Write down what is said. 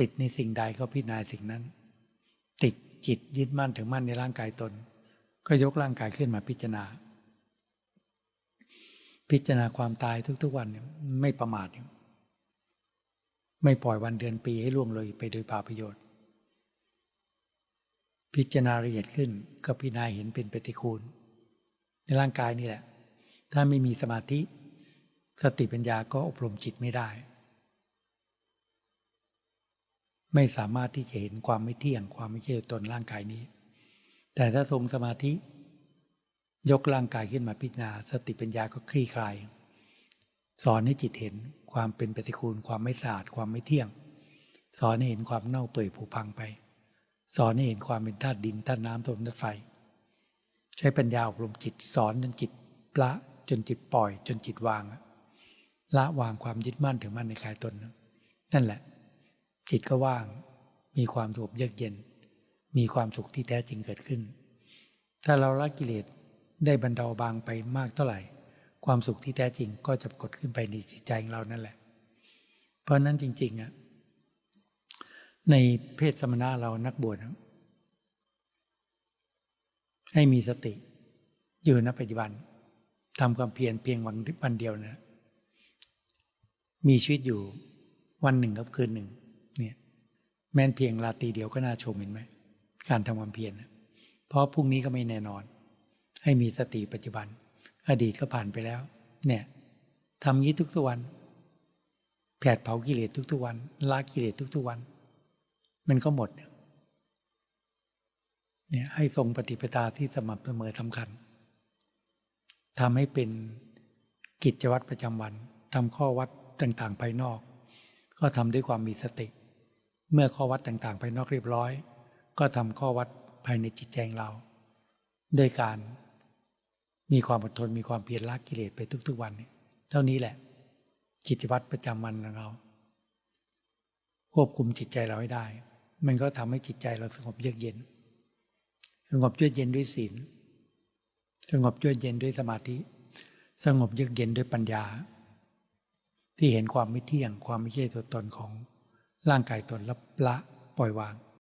ติดในสิ่งใดก็พิจารณาสิ่งนั้น ติดจิตยึดมั่นถึงมั่นในร่างกายตน ก็ยกร่างกายขึ้นมาพิจารณา พิจารณาความตายทุก ๆ วันไม่ประมาทไม่ปล่อยวันเดือนปีให้ล่วงเลยไปโดยเปล่าประโยชน์ พิจารณาละเอียดขึ้นก็พิจารณาเห็นเป็นปฏิคูล ในร่างกายนี่แหละ ถ้าไม่มีสมาธิ สติปัญญาก็อบรมจิตไม่ได้ ไม่สามารถที่จะเห็นความไม่เที่ยง ความไม่ใช่ตนร่างกายนี้ แต่ถ้าทรงสมาธิ ยกร่างกายขึ้นมาพิจารณา สติปัญญาก็คลี่คลาย สอนให้จิตเห็นความเป็นปฏิคูล ความไม่สะอาด ความไม่เที่ยง สอนให้เห็นความเน่าเปื่อยผุพังไป สอนให้เห็นความเป็นธาตุดินธาตุน้ำธาตุลมธาตุไฟ ใช้ปัญญาอบรมจิตสอนจนจิตละจนจิตปล่อย จนจิตวาง ละวางความยึดมั่นถึงมั่นในกายตนนั่นแหละ จิตก็ว่าง มีความสงบเยือกเย็น มีความสุขที่แท้จริงเกิดขึ้น ถ้าเราละกิเลสได้บรรเทาบางไปมากเท่าไหร่ ความสุขที่แท้จริงก็จะปรากฏขึ้นไปในจิตใจของเรานั่นแหละ เพราะนั้นจริงๆอะในเพศสมณะเรานักบวชให้มีสติอยู่ณปัจจุบันทำความเพียรเพียงวันวันเดียวนะ มีชีวิตอยู่วันหนึ่งกับคืนหนึ่ง แม้นเพียงราตรีเดียวก็น่าชมเห็นไหมการทำความเพียรเพราะพรุ่งนี้ก็ไม่แน่นอน ให้มีสติปัจจุบัน อดีตก็ผ่านไปแล้ว เนี่ยทำนี้ทุกๆวันแผดเผากิเลสทุกๆวันละกิเลสทุกๆวัน มันก็หมดเนี่ยให้ทรงปฏิปทาที่สม่ำเสมอสำคัญทำให้เป็นกิจวัตรประจำวันทำข้อวัดต่างๆภายนอก ก็ทำด้วยความมีสติ เมื่อข้อวัดต่างๆภายนอกเรียบร้อย ก็ทำข้อวัดภายในจิตใจเราด้วยการมีความอดทนมีความเพียรละกิเลสไปทุกๆวัน เท่านี้แหละกิจวัตรประจำวันของเรา ควบคุมจิตใจเราให้ได้ มันก็ทำให้จิตใจเราสงบเยือกเย็น สงบเยือกเย็นด้วยศีลสงบเยือกเย็นด้วยสมาธิ สงบเยือกเย็นด้วยปัญญา ที่เห็นความไม่เที่ยงความไม่ใช่ตัวตนของ ร่างกายตนและละปล่อยวาง